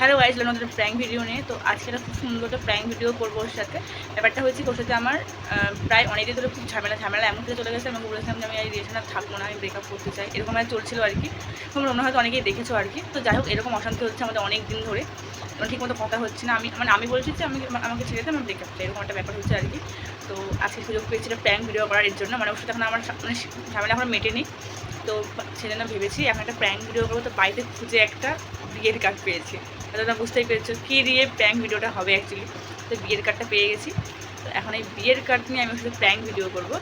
Hello guys নতুন prank video নিয়ে। তো আজকে একটা খুব সুন্দর একটা প্র্যাঙ্ক ভিডিও করব ওর সাথে। ব্যাপারটা হচ্ছে কি, ওর সাথে আমার প্রায় অনেকদিন ধরে খুব ঝামেলা ঝামেলা। এমন কিছু চলে গেছে, আমি বলেছিলাম যে আমি এই রিলেশনে থাকব না, আমি ব্রেকআপ করতে চাই। এরকম একটা চলছিল আর কি। তোমরা মনে হয়তো অনেকেই দেখেছ আর কি। তো যাই হোক, এরকম অশান্তি হচ্ছে আমাদের অনেক দিন ধরে। আমার ঠিক মতো কথা হচ্ছে না। আমি মানে আমি বলছি যে আমি, আমাকে ছেড়ে দিতে আমি ব্রেকআপ এরকম একটা ব্যাপার হচ্ছে আর কি। তো আজকে সুযোগ পেয়েছি একটা প্র্যাঙ্ক ভিডিও করার এর জন্য। মানে ওর সাথে এখন আমার মানে ঝামেলা এখন মেটেনি। তো সেজন্য ভেবেছি। এখন একটা প্র্যাঙ্ক ভিডিও করব। তো বাড়িতে খুঁজে একটা বিয়ের কার্ড পেয়েছি। তোমরা বুঝতেই পেরেছ কী দিয়ে প্র্যাঙ্ক ভিডিওটা হবে অ্যাকচুয়ালি তো বিয়ের কার্ডটা পেয়ে গেছি। তো এখন এই বিয়ের কার্ড নিয়ে আমি সাথে প্র্যাঙ্ক ভিডিও করব।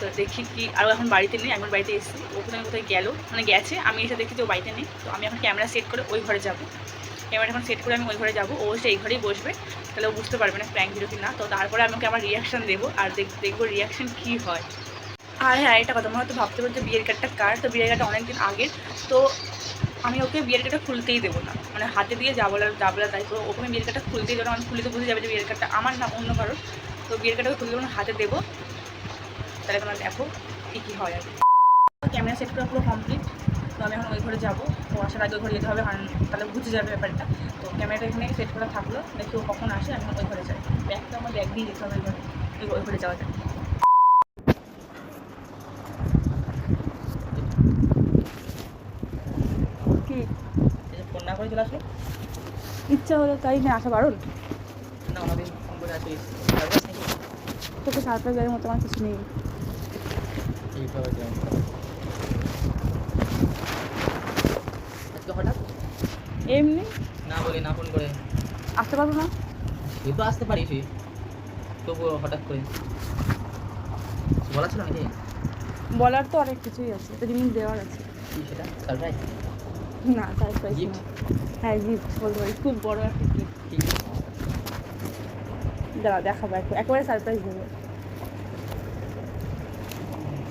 তো দেখি কি আরও এখন বাড়িতে নেই, আমি ওর বাড়িতে এসেছি। ও কোথায় কোথায় গেল মানে গেছে, আমি এসে দেখি যে ও বাড়িতে নেই। তো আমি এখন ক্যামেরা সেট করে ওই ঘরে যাব। ক্যামেরা এখন সেট করে আমি ওই ঘরে যাব। ও সে এই ঘরেই বসবে। তাহলে ও বুঝতে পারবে না প্র্যাঙ্ক ভিডিও কি না। তো তারপরে আমি ওকে আমার রিয়াকশান দেবো আর দেখ- দেখব রিয়াকশান কী হয়। আর হ্যাঁ একটা কথা আমার হয়তো ভাবতে পারো যে বিয়ের কার্ডটা কার? তো বিয়ের কার্ডটা অনেকদিন আগের। তো আমি ওকে বিয়ের কার্ডটা খুলতেই দেবো না। মানে হাতে দিয়ে যা বলার যা বলার তাই। তো ওখানে বিয়ের কার্ডটা দেবো না আমি খুলে তো বুঝে যাবে যে বিয়ের কার্ডটা আমার না অন্য কারোর। তো বিয়ের কার্ডটা খুলে দেবো না হাতে দেবো, তাহলে তোমরা দেখো কী কী হয় আর ক্যামেরা সেট করা পুরো কমপ্লিট তো আমি এখন ওই ঘরে যাব। ও আসার আগে ওই ঘরে যেতে হবে তাহলে বুঝে যাবে ব্যাপারটা। তো ক্যামেরাটা এখানে সেট করা থাকল। দেখি ও কখন আসে, আমি ওই ঘরে যাই। ব্যাগটা আমার ব্যাগ দিয়ে যেতে হবে ওই ঘরে। ওই ঘরে যাওয়া যায় কি ফোন না করে চলে আসলো ইচ্ছা হলো তাই না আসা বারণ? তোকে সারপ্রাইজ দেওয়ার মতো আমার কিছু নেই। এমনি? না বলি না ফোন করে। আসতে পারব না? তুই তো আসতে পারিস তবুও হঠাৎ করে। বলা ছিল নাকি? বলার তো অনেক কিছুই আছে তো জিনিস দেওয়ার আছে। কি সেটা? সারপ্রাইজ না সারপ্রাইজ? হ্যাঁ গিফট বলতে পারি। খুব বড় একটা গিফট দাঁড়া দেখাবো একবার। সারপ্রাইজ দেবো।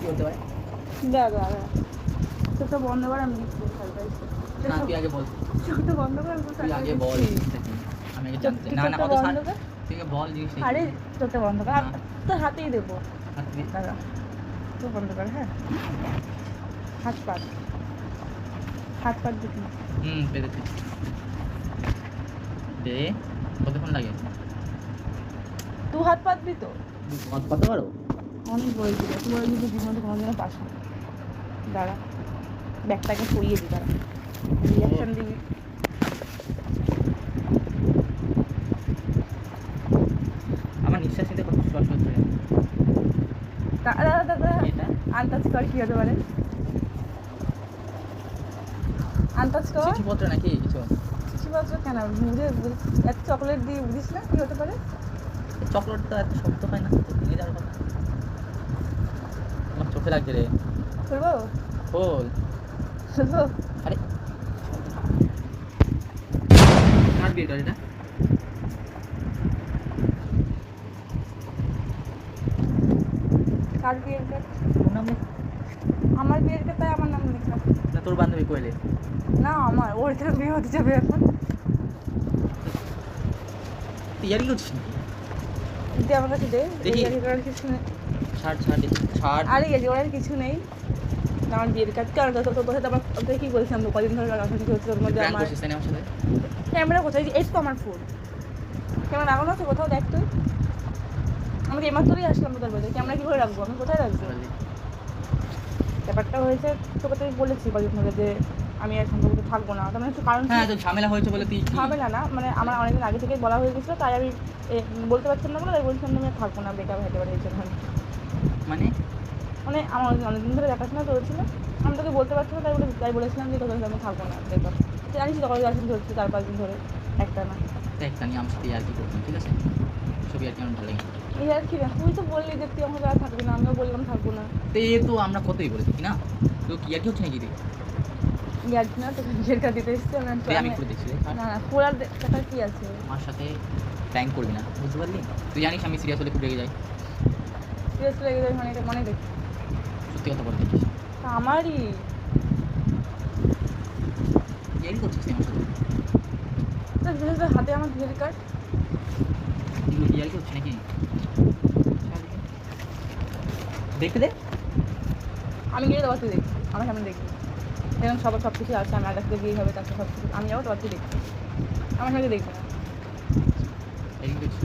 হতে পারে? দাঁড়া দাঁড়া চোখটা বন্ধ করে আমি দিচ্ছি সারপ্রাইজ তুই আগে বল। চোখটা বন্ধ করে তুই আগে বল আমি আগে জানতে না না অত সার তুই বল জিনিসটা আরে চোখটা বন্ধ কর। তোর হাতেই দেবো। হাত দাঁড়া। তো বন্ধ কর হ্যাঁ। হাত পাত হাত পাত দেখি হুম পেরেছি। দে কতক্ষণ লাগে? দু হাত পাতবি তো? কত কত পারো অনেক বই দিল তুই বই দিবি জীবন তো কোনোদিনও পাস না। দাঁড়া ব্যাগটাকে সরিয়ে দি দাঁড়া। রিয়াকশন দিবি। আমার নিঃশ্বাস নিতে কত কষ্ট হচ্ছে। দাঁড়া এটা? আন্দাজ কর কি হতে পারে? কর চিঠিপত্র নাকি কিছু? চিঠিপত্র কেন? বুঝে এত চকলেট দিয়ে বুঝিস না? কি হতে পারে? চকলেট তো এত শক্ত হয় না তো ভেঙে যাওয়ার কথা। আমার চোখে লাগছে রে। খুলবো খোল। খুলবো আরে। কার বিয়ে এটা। কার বিয়ের কার্ড আমার বিয়ের কার্ড তাই আমার নাম লেখা। তোর বান্ধবী কোয়েলে না আমার। ওর কেন বিয়ে হতে যাবে এখন। তুই ইয়ারি করছিস নাকি? আমার কাছে দে। দেখি। কিছু নেই। ছাড় ছাড় ছাড়। আরে এই ওর কিছু নেই। আমার বিয়ের কার্ড কারণ তো তোর সাথে আমার তোকে কি বলছিলাম তো? কদিন ধরে হচ্ছে তোর মধ্যে আমার ক্যামেরা কোথায়? এই তো আমার ফোন ক্যামেরা লাগানো আছে কোথাও দেখ তুই। আমি তো এমাত্রই আসলাম তোদের বাড়িতে। ক্যামেরা কি করে রাখব? আমি কোথায় রাখব? ব্যাপারটা হয়েছে তোকে তো বলেছি কদিন ধরে যে আমি আর সম্পর্কে থাকব না। তার মানে একটু কারণ হ্যাঁ তো ঝামেলা হয়েছে বলে তুই ঝামেলা না মানে আমার অনেকদিন আগে থেকে বলা হয়ে গেছিল তাই আমি বলতে পারছিলাম না বলে তাই বলছিলাম আমি থাকব না বেকার হতে পারে এই জন্য। মানে? মানে আমার অনেকদিন ধরে দেখাশোনা চলছিল আমি তোকে বলতে পারছি না তাই বলে তাই বলেছিলাম যে তোকে আমি থাকব না বেকার জানিস তো কলেজ আসেন চলছে চার পাঁচ দিন ধরে একটা না। দেখ তানি আমার সাথে আর কি করতাম ঠিক আছে? ছবি আর কি আমার ভালো লাগে না। আর কি তুই তো বললি যে তুই আমার থাকবি না আমিও বললাম থাকব না। তো তো আমরা কতই বলেছি কি না? তো কি আর কি হচ্ছে নাকি ইয়ার কি না তোকে বিয়ের কাজ দিতে এসছি তুই আমি করে দিচ্ছি না না খোলার দেখার কি আছে? আমার সাথে প্র্যাঙ্ক করবি না বুঝতে পারলি? তুই জানিস আমি সিরিয়াস হলে খুব রেগে যাই। সিরিয়াস লেগে যাবে মানে মনে দেখি সত্যি কথা বলতে আমারই। করছিস তুই আমার সাথে? হাতে আমার বিয়ের কার্ড এগুলো কি ইয়ারি নাকি দেখতে দে। আমি গিয়ে তোমার তুই দেখি আমার সামনে দেখবি এখন সবার সব কিছু আছে আমি আগে থেকে বিয়ে হবে তারপর সব কিছু আমি যাব তোমার তুই দেখবি আমার সাথে দেখবি না। এই কিছু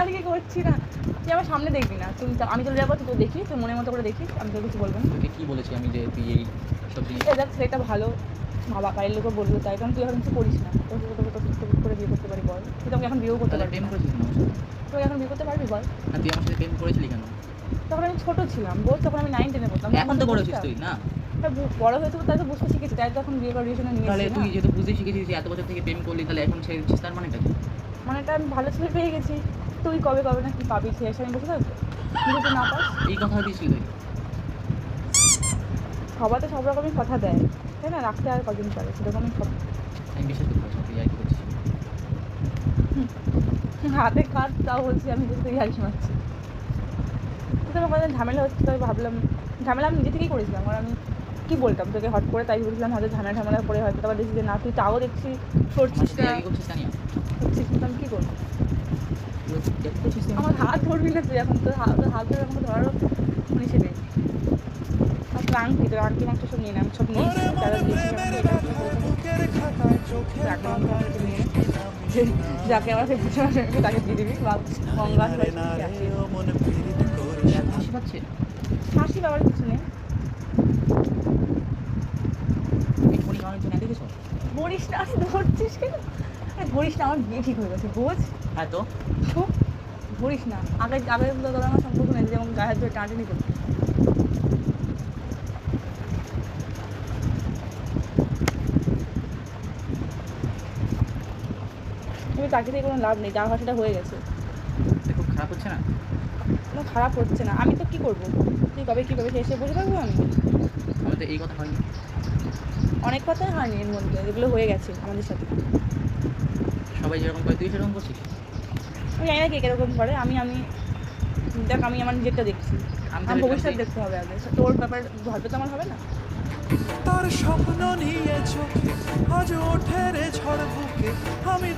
আর কি করছি না। তুই আমার সামনে দেখবি না। তুই আমি চলে যাব তুই তো দেখি তুই মনের মতো করে দেখিস আমি তোর কিছু বলব না। তোকে কি বলেছি আমি যে তুই এই সব জিনিস এ দেখ ছেলেটা ভালো। বাবা বাড়ির লোকও বলল তাই কারণ তুই এখন কিছু করিস না। তোর তোকে করে বিয়ে করতে পারি বল। তুই তোকে এখন বিয়েও করতে পারবি প্রেম না। করেছিস না তুই এখন বিয়ে করতে পারবি বল। না তুই আমার সাথে প্রেম করেছিলি কেন? তখন আমি ছোট ছিলাম বল। তখন আমি নাইন টেনে পড়তাম। এখন তো বড় হয়েছিস তুই না? হ্যাঁ, বড় হয়েছে তাই তো বুঝতে শিখেছি। তাই তো এখন বিয়ে করার রিলেশনে নিয়ে তাহলে তুই যেহেতু বুঝতে শিখেছিস এত বছর থেকে প্রেম করলি তাহলে এখন ছেড়ে দিচ্ছিস তার মানেটা কি? মানে এটা আমি ভালো ছেলে পেয়ে গেছি। তুই কবে কবে না কি পাবি সে আমি বসে থাকব তুই যদি না পাস। এই কথা দিয়েছিলি সবাই তো সব রকমই কথা দেয়। তাই না? রাখতে আর কদিন পারে? সেরকমই সব। আমি বিশ্বাস করতে পারছি তুই আর কি করছিস? হাতে কাজ তাও বলছি আমি তো তুই আর কি মারছি তোকে আমার ঝামেলা হচ্ছে তাই ভাবলাম ঝামেলা আমি নিজে থেকেই করেছিলাম আর আমি কি বলতাম তোকে হট করে তাই বলছিলাম হয়তো ঝামেলা ঝামেলা করে হয়তো তারপর দেখছি যে না তুই তাও দেখছি সরছিস না। করছিস জানি আমি কী করব? আমার হাত ধরবি না তুই এখন তোর হাত হাত ধরে আমাকে ধরারও নিষেধ নেই আর তোর আংটি তোর আংটি মাংটি সব নিয়ে নে আমি সব নিয়ে যে- যাকে আমার তাকে দিয়ে দিবি বা গঙ্গা হাসি পাচ্ছে। হাসি বাবার কিছু নেই। না ধরিস না আসি ধরছিস কেন? আরে ধরিস না আমার বিয়ে ঠিক হয়ে গেছে বোঝ। হ্যাঁ তো? ধরিস না। আগে আগে তোর আমার সম্পর্ক নেই যেমন গায়ে ধরে টানাটানি করতে। তাকে দিয়ে কোনো লাভ নেই যা হওয়ার সেটা হয়ে গেছে। খুব খারাপ হচ্ছে না? কোনো খারাপ হচ্ছে না। আমি তো কী করব? তুই কবে কীভাবে সে এসে বসে থাকব আমি? আমার তো এই কথা হয়নি। অনেক কথাই হয়নি এর মধ্যে যেগুলো হয়ে গেছে আমাদের সাথে। সবাই যেরকম করে তুই সেরকম করছিস? আমি জানি না কে কীরকম করে আমি আমি দেখ আমি আমার নিজেরটা দেখছি। আমি আমার ভবিষ্যৎ দেখতে হবে আগে। তোর ব্যাপার হয়তো তো আমার হবে না। তার স্বপ্ন নিয়ে চোখে আজ ওঠে রে ঝড় বুকে আমি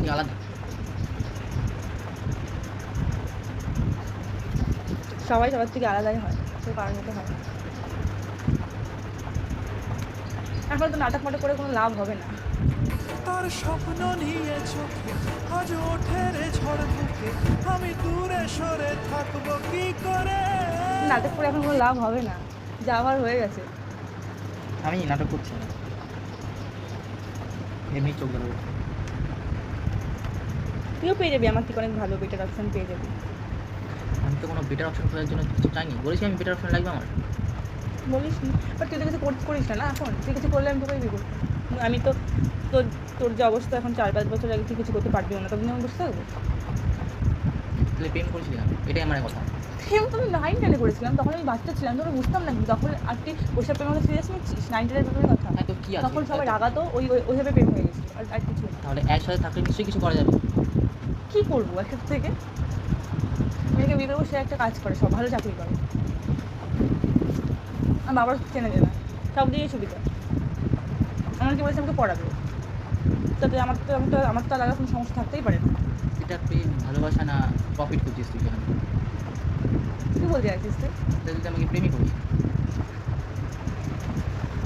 থেকে আলাদা। সবাই সবার থেকে আলাদাই হয় সে কারণ মতো হয় এখন তো নাটক মাটক করে কোনো লাভ হবে না। তার স্বপ্ন নিয়ে চোখে আজ ওঠে রে ঝড় বুকে আমি দূরে সরে থাকব। কি করে? নাটক করে এখন কোনো লাভ হবে না। যাওয়ার হয়ে গেছে। আমি নাটক করছি না। এমনি চোখ ধরবো তুইও পেয়ে যাবি আমার থেকে অনেক ভালো বেটার অপশন পেয়ে যাবি। আমি তো কোনো বেটার অপশন খোঁজার জন্য কিছু চাইনি। বলেছি আমি বেটার অপশন লাগবে আমার? বলিস নি। বাট তুই তো কিছু কর- করিস না না এখন? তুই কিছু করলে আমি তোকে করব আমি তো তোর তোর যে অবস্থা এখন চার পাঁচ বছর আগে তুই কিছু করতে পারবি না তখন আমি বসে থাকব তাহলে প্রেম করেছিলি না এটাই আমার কথা। প্রেম তো আমি নাইন টেনে করেছিলাম তখন আমি বাচ্চা ছিলাম তখন বুঝতাম না কি তখন আর তুই ওইসব প্রেমের কথা সিরিয়াস নিচ্ছিস নাইন টেনের প্রেমের কথা। হ্যাঁ তো কি তখন সবাই রাগাতো ওই ওই- ওইভাবে প্রেম হয়ে গেছিল আর আর কিছু না। তাহলে একসাথে থাকলে নিশ্চয়ই কিছু করা যাবে। কী করব এখান থেকে? মেয়েকে বিয়ে করব সে একটা কাজ করে সব ভালো চাকরি করে। আমার বাবার চেনে জানা সব দিয়েই সুবিধা। আমার কি বলেছে আমাকে পড়াবে। তাতে আমার তো আমার তো আমার তো আলাদা কোনো সমস্যা থাকতেই পারে না। এটা প্রেম ভালোবাসা না প্রফিট করছিস তুই কী বলতে চাইছিস তুই তুই আমাকে প্রেমই করিস।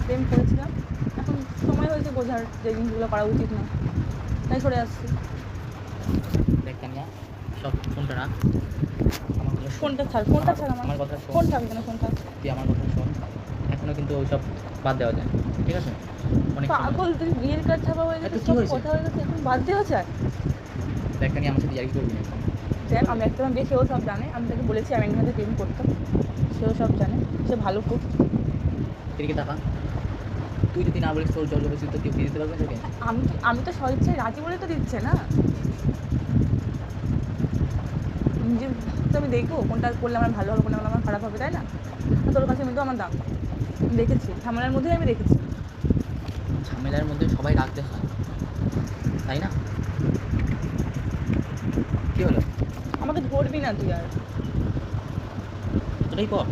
প্রেম করেছিলাম? এখন সময় হয়েছে বোঝার যে জিনিসগুলো করা উচিত না। তাই সরে আসছি। দেখ কানিয়া সব ফোনটা রাখ। ফোনটা ছাড় ফোনটা ছাড় আমার। কথা ফোন থাকে কেন ফোনটা তুই আমার কথা শোন। এখনও কিন্তু ওইসব বাদ দেওয়া যায় ঠিক আছে? পাগল তুই বিয়ের কাজ ছাপা হয়ে গেছে সব কথা হয়ে গেছে এখন বাদ দেওয়া যায়। দেখ কানিয়া আমার সাথে ইয়ার্কি করবি না এখন। আমি একটা বিয়ে সেও সব জানে। আমি তাকে বলেছি আমি সাথে প্রেম করতাম। সেও সব জানে সে ভালো খুব এদিকে টাকা তুই যদি না বলিস তোর জল জবরদস্তি তো কেউ দিয়ে দিতে পারবে তোকে? আমি আমি তো স্বেচ্ছায় রাজি বলে তো দিচ্ছে না। নিজে তো আমি দেখব কোনটা করলে আমার ভালো হবে কোনটা আমার খারাপ হবে তাই না? তোর কাছে আমি তো আমার দাম। দেখেছি ঝামেলার মধ্যেই আমি দেখেছি। ঝামেলার মধ্যে সবাই রাখতে হয় তাই না? কি হলো? আমাকে ধরবি না তুই আর। তোরাই কর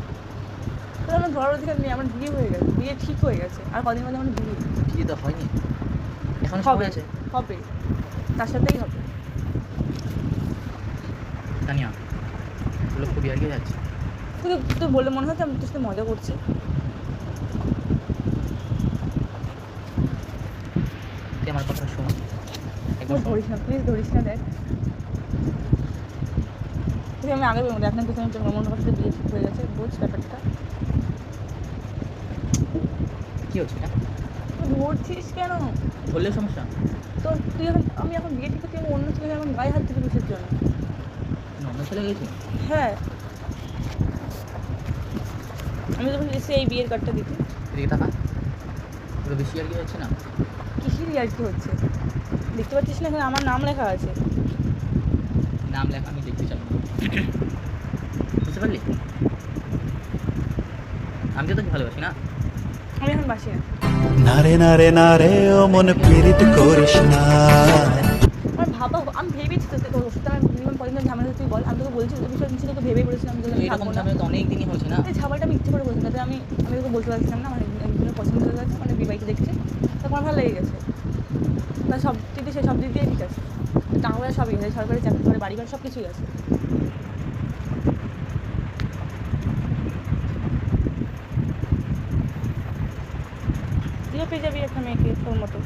তোর আমার ধরার অধিকার নেই আমার বিয়ে হয়ে গেছে বিয়ে ঠিক হয়ে গেছে আর কদিন মধ্যে আমার বিয়ে। বিয়ে তো হয়নি। এখন হবে হবে। তার সাথেই হবে। তানিয়া ওগুলো খুবই আর কি যাচ্ছে তুই বলে মনে হচ্ছে আমি তোর সাথে মজা করছি। তুই আমার কথা শোন। একদম ধরিস না প্লিজ ধরিস না দেখ। তুই আমি আগে বলব দেখ না তুই আমি মনে করতে বিয়ে ঠিক হয়ে গেছে বুঝ ব্যাপারটা? কি হচ্ছে? ধরছিস কেন? বললে সমস্যা? তো তুই এখন আমি এখন বিয়ে ঠিক আমি অন্য ছেলে এখন গায়ে হাত দিতে কিসের জন্য? না, অন্য ছেলে গেছি? হ্যাঁ। আমি তখন এসে এই বিয়ের কার্ডটা দিতে। এদিকে টাকা পুরো বেশি আর কি হচ্ছে না? কিসের আর কি হচ্ছে? দেখতে পাচ্ছিস না এখানে আমার নাম লেখা আছে। নাম লেখা আমি দেখতে চাই বুঝতে পারলি? আমি তো তোকে ভালোবাসি না। আমি এখন বাসি না। নারে নারে নারে ও মন পীড়িত করিস না। আমার ভাবা আমি ভেবেছি তো তোর ওষুধটা আমি মিনিমাম কদিন ধরে ঝামেলা তুই বল আমি তোকে বলছি ওই বিষয়ে কিছু তোকে ভেবে বলেছিলাম আমি এরকম থাকব না ঝামেলা তো অনেক দিনই হয়েছে না? এই ঝামেলাটা আমি ইচ্ছে করে বলছি তাতে আমি আমি তোকে বলতে পারছিলাম না আমার একজনের পছন্দ হয়ে গেছে মানে বিবাহিত দেখছি তখন আমার ভালো লেগে গেছে। তা সব দিক দিয়ে সে সব দিক দিয়ে ঠিক আছে। সব সবই আছে সরকারি চাকরি করে বাড়ি ঘর সব কিছুই আছে। তুইও পেয়ে যাবি একটা মেয়েকে তোর মতো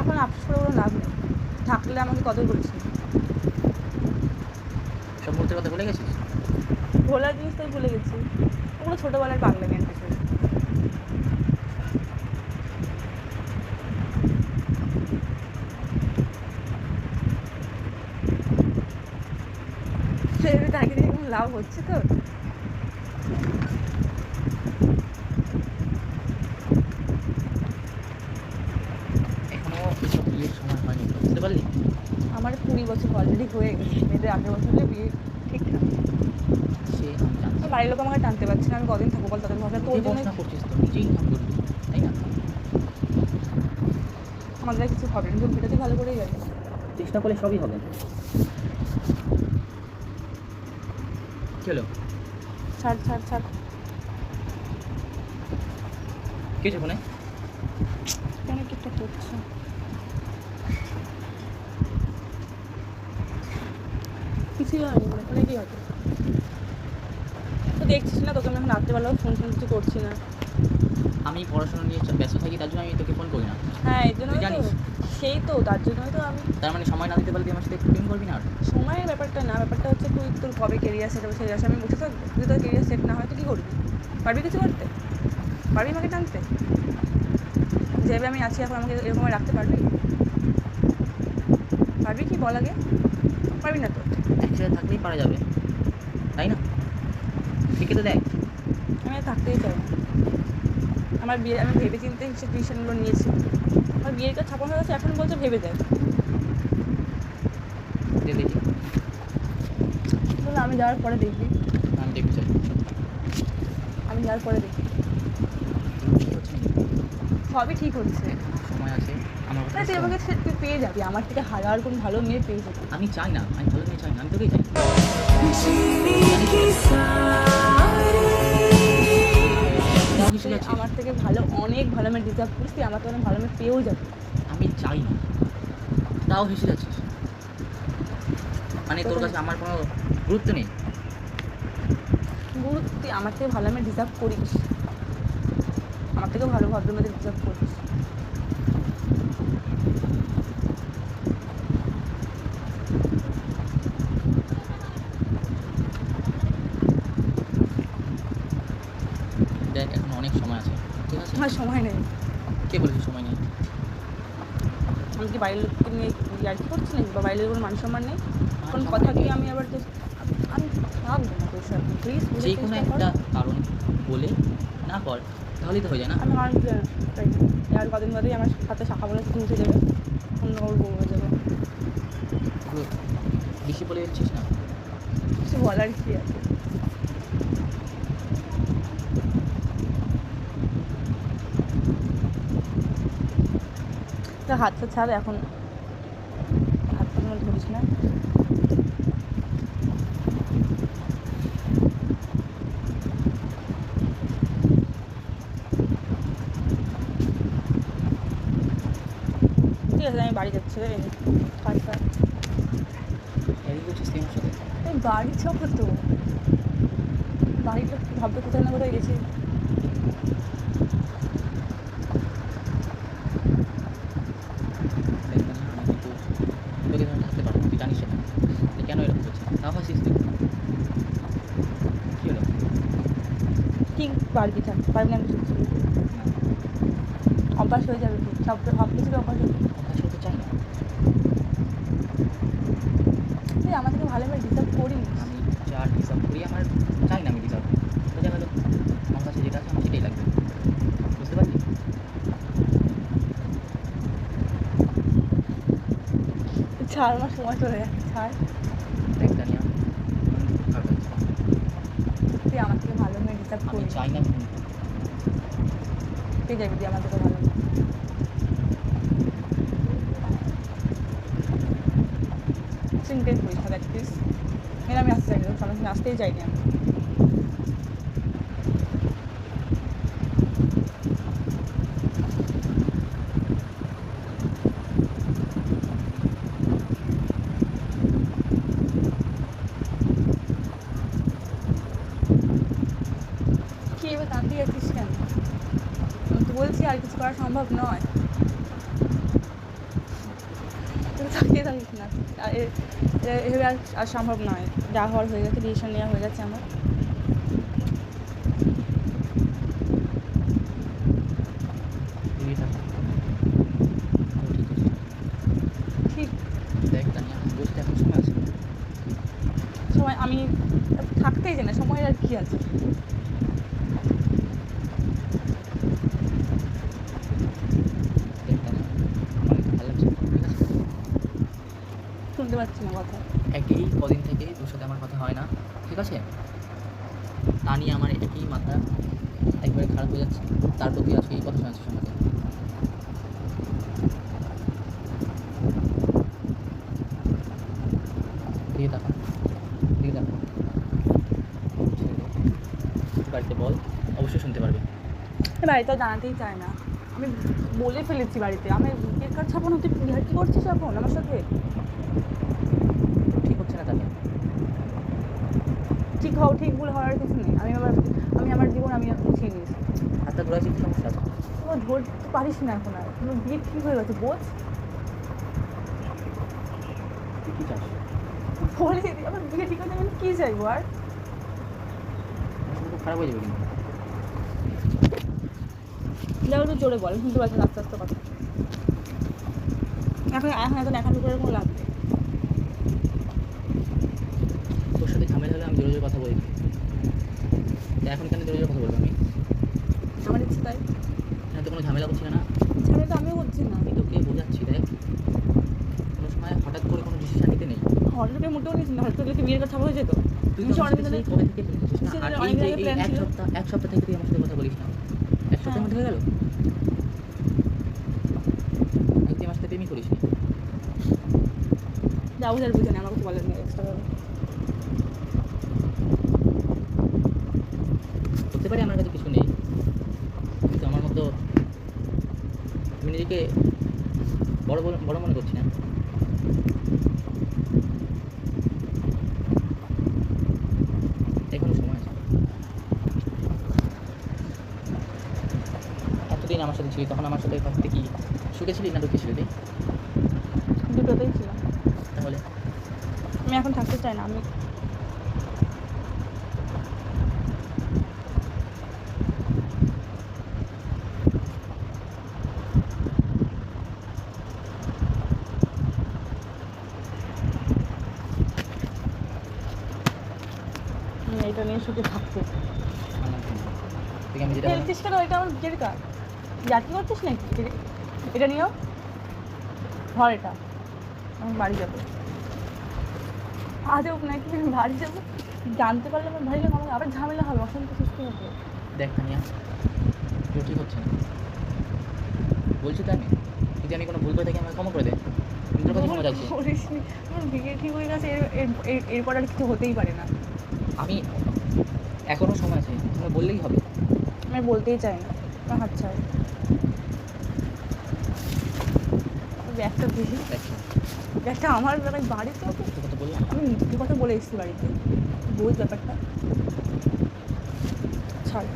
এখন আফসোস করে কোনো লাভ নেই থাকলে আমাকে কদর করেছি সব মুহূর্তের কথা ভুলে গেছিস ভোলার জিনিস তো ভুলে গেছি ওগুলো ছোটোবেলার পাগলামি একটা ছিল সেটা তাকে দিয়ে কোনো লাভ হচ্ছে তো। আমার কুড়ি বছর অলরেডি হয়ে গেছে মেয়েদের আঠেরো বছর হলে বিয়ে ঠিকঠাক জানতাম আমার বাড়ির লোক আমাকে টানতে পারছে না আমি কদিন থাকব বল তাদের ভাবনা? তোর জন্য করছিস তো নিজেই তাই না? আমাদের কিছু হবে না তুমি ভালো করেই যাবে। চেষ্টা করলে সবই হবে। ছাড় ছাড় ছাড়। কি ফোনে? কেন কিটা একটা কিছুই হয়নি করে কি হবে তো দেখছিস না তোকে আমি এখন রাত্রেবেলাও ফোন ফোন কিছু করছি না। আমি পড়াশোনা নিয়ে ব্যস্ত থাকি তার জন্য আমি তোকে ফোন করি না। হ্যাঁ এই জন্য জানিস। সেই তো তার জন্যই তো আমি তার মানে সময় না দিতে পারলে আমার সাথে প্রেম করবি না আর? সময়ের ব্যাপারটা না ব্যাপারটা হচ্ছে তুই তোর কবে কেরিয়ার সেট হবে সেই আশা আমি বসে থাকব যদি তোর কেরিয়ার সেট না হয় তো কী করবি? পারবি কিছু করতে? পারবি আমাকে টানতে? যেভাবে আমি আছি এখন আমাকে এরকম রাখতে পারবি? পারবি কি বল আগে? পারবি না তো। একসাথে থাকলেই পারা যাবে। তাই না? ঠিক তো দেখ। আমি থাকতেই চাই আমার বিয়ে আমি ভেবে চিন্তে সে ডিসিশনগুলো নিয়েছি। আমার বিয়ের কাজ ছাপানো হয়ে গেছে এখন বলছে ভেবে দেয় দেখি? আমি যাওয়ার পরে দেখবি। আমি দেখতে চাই। আমি যাওয়ার পরে হচ্ছে সবই ঠিক হচ্ছে। সময় আছে আমার তুই আমাকে তুই পেয়ে যাবি। আমার থেকে হাজার কোন ভালো মেয়ে পেয়ে যাবি। আমি চাই না আমি ভালো মেয়ে চাই না আমি তোকেই চাই। আমার থেকে ভালো অনেক ভালো মেয়ে ডিজার্ভ করিস তুই আমার তো অনেক ভালো মেয়ে পেয়েও যাবে। আমি চাই না। তাও হেসে যাচ্ছিস। মানে তোর কাছে আমার কোনো গুরুত্ব নেই। গুরুত্ব তুই আমার থেকে ভালো মেয়ে ডিজার্ভ করিস। আমার থেকে ভালো ভদ্র মেয়েদের ডিজার্ভ করিস। দেখ এখন অনেক সময় আছে। ঠিক আছে? আমার সময় নেই। কে বলেছিস সময় নেই? আমি কি বাইরের লোককে নিয়ে আর কি করছি নাকি? বা বাইরের কোনো মান সম্মান নেই কোন কথা। কি আমি আবার আমি ভাববো না সাথে প্লিজ যে কোনো একটা কারণ বলে না কর তাহলেই তো হয়ে যায় না? আমি আর। আর কদিন বাদেই আমার হাতে শাখা বলে তুমি উঠে যাবে। অন্য কাউর বউ হয়ে যাবে। বেশি বলে যাচ্ছিস না? কিছু বলার কি আছে? হাতটা ছাড় এখন হাতটা ধরিস না। ঠিক আছে আমি বাড়ি যাচ্ছি রে কাজ কাজ এদিকে করছিস তুই আমার সাথে এই বাড়ি যাব তো। বাড়িটা ভাবতে কোথায় না কোথায় গেছি দেখ তানিয়া, আমি কিন্তু তোকে ধরে থাকতে পারব না, তুই জানিস সেটা তুই কেন এরকম করছিস তাও হাসিস তুই কী হলো ঠিক পারবি থাক পারবি না না অভ্যাস হয়ে যাবে ঠিক সব সব কিছু অভ্যাস হয়ে যাবে। চাই না। তুই আমাদেরকে ভালোভাবে ডিস্টার্ব করিস। আমি যা ডিজার্ভ করি আমার চাই না আমি ডিজার্ভ বোঝা গেল আমার কাছে যেটা আছে আমার সেটাই লাগবে। বুঝতে পারলি? ছাড় আমার সময় চলে যাচ্ছে ছাড়। দেখ তানিয়া আমি তুই আমার থেকে মেয়ে ডিস্টার্ব আমি করিস। চাই না ঘুম তুই তুই আমার থেকে ভালো সিনক্রেট করিস না দেখ প্লিজ এর আমি আসতে চাই না আসতেই চাইনি আমি কি এবার তাকিয়ে আছিস কেন আমি তো বলছি আর কিছু করা সম্ভব নয়। তাকিয়ে না। এভাবে আর সম্ভব নয়। যা হওয়ার হয়ে গেছে ডিসিশন নেওয়া হয়ে গেছে আমার তুই থাক ও ঠিক আছে ঠিক দেখ তানিয়া বসতে এখন সময় আছে সময় আমি থাকতেই জানি না সময় আর কি আছে দেখ তানিয়া আমার একটু ভালো লাগছে ঠিক আছে শুনতে পাচ্ছি না কথা একই কদিন থেকে তোর সাথে আমার কথা হয় না ঠিক আছে? তা নিয়ে আমার একই মাথা একবারে খারাপ হয়ে যাচ্ছে। তার তুই আজকে এই কথা দেখো, দিয়ে দেখো। বাড়িতে বল, অবশ্যই শুনতে পারবে। বাড়িতে জানাতেই চায় না। আমি বলে ফেলেছি বাড়িতে। আমি বিয়ের কার্ড ছাপানো, তুই কি করছিস এখন আমার সাথে ঠিক হচ্ছে না তাকে ঠিক হও ঠিক ভুল হওয়ার কিছু নেই আমি আমার আমি আমার জীবন আমি গুছিয়ে নিয়েছি হাতটা ঘোরাচ্ছি কি সমস্যা আছে তোমার ধরতে পারিস না এখন আর তোমার বিয়ে ঠিক হয়ে গেছে বোঝ কী চাস বলে আমার বিয়ে ঠিক হয়েছে আমি কী চাইব আর খারাপ হয়ে যাবে কিন্তু যাও একটু জোরে বল শুনতে পাচ্ছি না আস্তে আস্তে কথা এখন এখন এখন এখন করে কোনো লাভ নেই তোর সাথে ঝামেলা হলে আমি জোরে জোরে কথা বলি তা এখন কেন জোরে জোরে কথা বলব আমি আমার ইচ্ছে তাই এখানে তো কোনো ঝামেলা করছি না ঝামেলা তো আমিও করছি না আমি তোকে বোঝাচ্ছি দেখ কোনো সময় হঠাৎ করে কোনো ডিসিশন নিতে নেই হঠাৎ করে মোটেও নিস না হঠাৎ করে বিয়ের কথা হয়ে যেত তুই তো অনেক সেই কবে থেকে এক সপ্তাহ এক সপ্তাহ থেকে তুই আমার সাথে কথা বলিস না এক সপ্তাহের হ্যাঁ। মধ্যে হয়ে গেল তুই আমার সাথে প্রেমই করিস নি যা বুঝার বুঝে না আমার কিছু বলার নেই এক্সট্রা হতে পারে আমার কাছে কিছু নেই কিন্তু আমার মতো আমি নিজেকে বড় বড় বড় মনে করছি না এখনও সময় আছে এতদিন আমার সাথে ছিলি? তখন আমার সাথে থাকতে কি সুখে ছিলি না দুঃখে ছিলি তুই? দুটোতেই ছিল তাহলে? আমি এখন থাকতে চাই না আমি এটা নিয়ে সুখে থাকতে আমি যেটা খেলছিস কেন? এটা আমার বিয়ের কাজ জাতি করছিস নাকি? এটা- নিয়েও ধর এটা। আমি বাড়ি যাব। আজও নাকি আমি বাড়ি যাব। জানতে পারলে আমার ভাই আমাকে আবার ঝামেলা হবে অশান্তি সৃষ্টি হবে। দেখ তানিয়া তোর ঠিক হচ্ছে না। বলছি তো আমি যদি আমি কোনো ভুল করে থাকি আমাকে ক্ষমা করে দে। বিয়ে ঠিক হয়ে গেছে এর- এর- এর- এরপর আর কিছু হতেই পারে না। আমি এখনও সময় আছে তুমি বললেই হবে। আমি বলতেই চাই না। হাত ছাড়। ব্যাগটা দিই। ব্যাগটা আমার ব্যাগ বাড়িতে? আমি মিথ্যে কথা বলে এসেছি বাড়িতে। বোঝ ব্যাপারটা। ছাড়।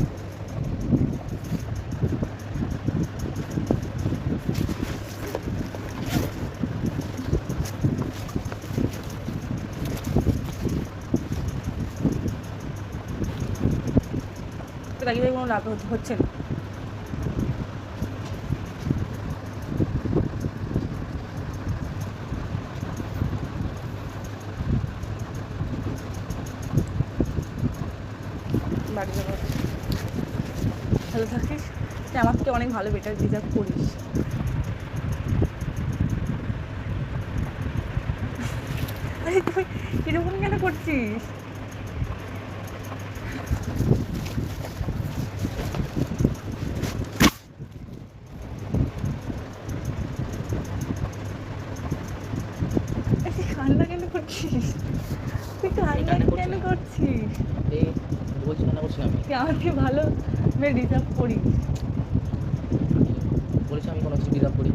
তাকে কোনো লাভ হচ্ছে না? বাড়ি যাব। ভালো থাকিস? তুই আমার থেকে অনেক ভালো বেটার ডিজার্ভ করিস। এরকম কেন করছিস আরে তুই কান্না কেন করছিস তুই কান্না কান্না করছি কেন না। করছিস এই বলছি না করছি না আমি তুই আমাকে ভালো ডিজার্ভ করিস বলেছি আমি কোনো কিছু ডিজার্ভ করি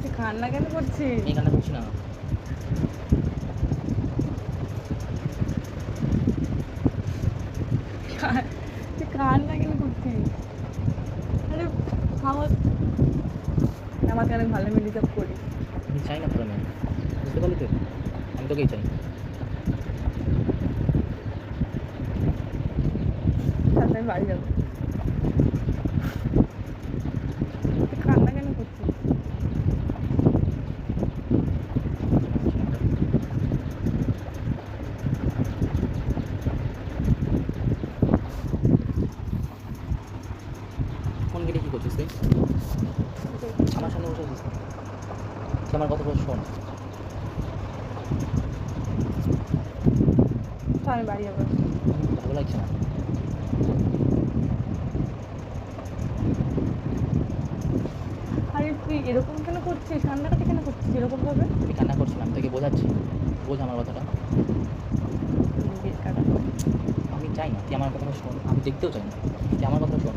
তুই কান্না কেন করছিস? আমি কান্না করছি না। তুই কান্না কেন করছিস? আরে আমার আমাকে অনেক ভালো মেয়ে ডিজার্ভ করিস আমি চাই না মেয়ে বুঝতে পারলি তো আমি তোকেই চাই। আমি বাড়ি যাব তুই কান্না কেন করছিস ফোন কেটে কী করছিস তুই আমার সামনে বসে তুই আমার কথা বল শোন তো আমি বাড়ি যাব ভালো লাগছে না আরে তুই এরকম কেন করছিস কান্নাকাটি কেন করছিস এরকম ভাবে আমি কান্না করছি না আমি তোকে বোঝাচ্ছি বোঝ আমার কথাটা আমি চাই না তুই আমার কথা শোন আমি দেখতেও চাই না তুই আমার কথা শোন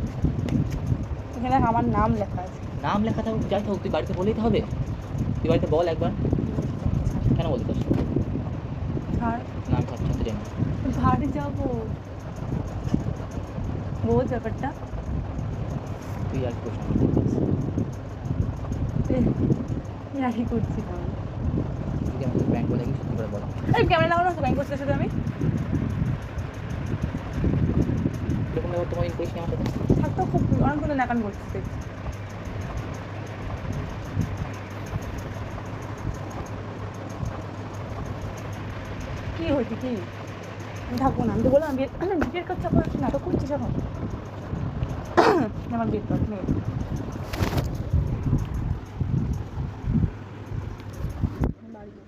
এখানে আমার নাম লেখা আছে। নাম লেখা থাকুক যাই থাকুক তুই বাড়িতে বলেই তো হবে। তুই বাড়িতে বল একবার। কেন বলতে পারছিস ছাড় না আমি থাকতে চাই না। বাড়ি যাব। বোঝ ব্যাপারটা। তুই আর প্রশ্ন রাখি করছি তুই আমাকে ব্যাংক বলে কি সত্যি করে বল। এই ক্যামেরা লাগানো আছে ব্যাংক সাথে আমি এরকম ব্যাপার তোমার করিস নি আমার সাথে? থাকতো খুব অনেকগুলো নাকান করছিস কি হয়েছে কি থাকব না আমি তো বললাম বিয়ে বিয়ের কাজ চাপা নাটক করছিস এখন আমার বিয়ের কাজ নেই যাব।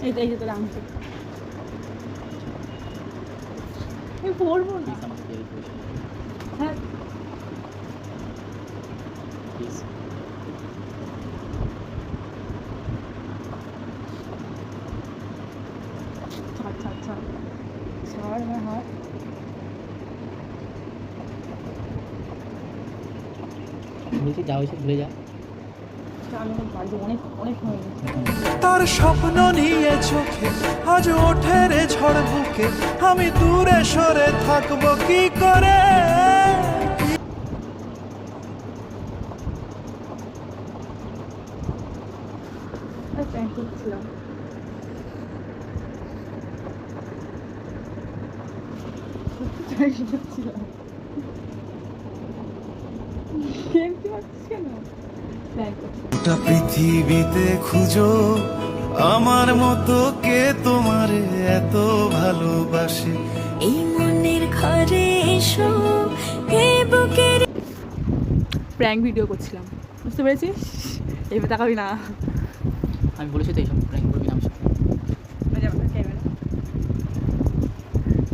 তো যে তোর আমি পড়ব না প্লিজ আমাকে বিয়ে করিস হ্যাঁ প্লিজ ছাড় ছাড় ছাড় ছাড় আমার হাত বলছি যা হয়েছে ভুলে যা। হয়ে গেছে। তার স্বপ্ন নিয়ে চোখে আজ ওঠে রে ঝড় বুকে। আমি দূরে সরে থাকব কি করে? আমার মতো কে তোমার এত ভালোবাসে? এই মনের ঘরে এসো এ বুকের প্র্যাঙ্ক ভিডিও করছিলাম। বুঝতে পেরেছিস? এবার তাকাবি না। আমি বলেছি তো এইসব প্র্যাঙ্ক করবি না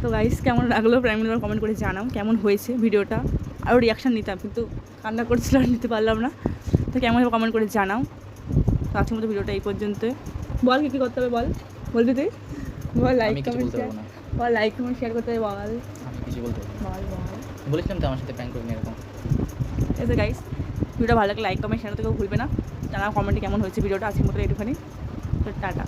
তো গাইস কেমন লাগল প্রাইম মিনিমার কমেন্ট করে জানাও কেমন হয়েছে ভিডিওটা আরও রিয়াকশান নিতাম কিন্তু কান্না করছিল আর নিতে পারলাম না। তো কেমন হবে কমেন্ট করে জানাও। তো আজকের মতো ভিডিওটা এই পর্যন্ত বল কি কি করতে হবে বল। বলবি তুই? বল লাইক কমেন্ট শেয়ার বল লাইক কমেন্ট শেয়ার করতে হবে বল। আমি কিছু বলতে বল বল। বলেছিলাম তো আমার সাথে প্র্যাঙ্ক করবি এরকম। এসে গাইস ভিডিওটা ভালো লাগলে লাইক কমেন্ট শেয়ার করতে কেউ ভুলবে না। জানা কমেন্টে কেমন হয়েছে ভিডিওটা আজকের মতো একটুখানি তো টাটা।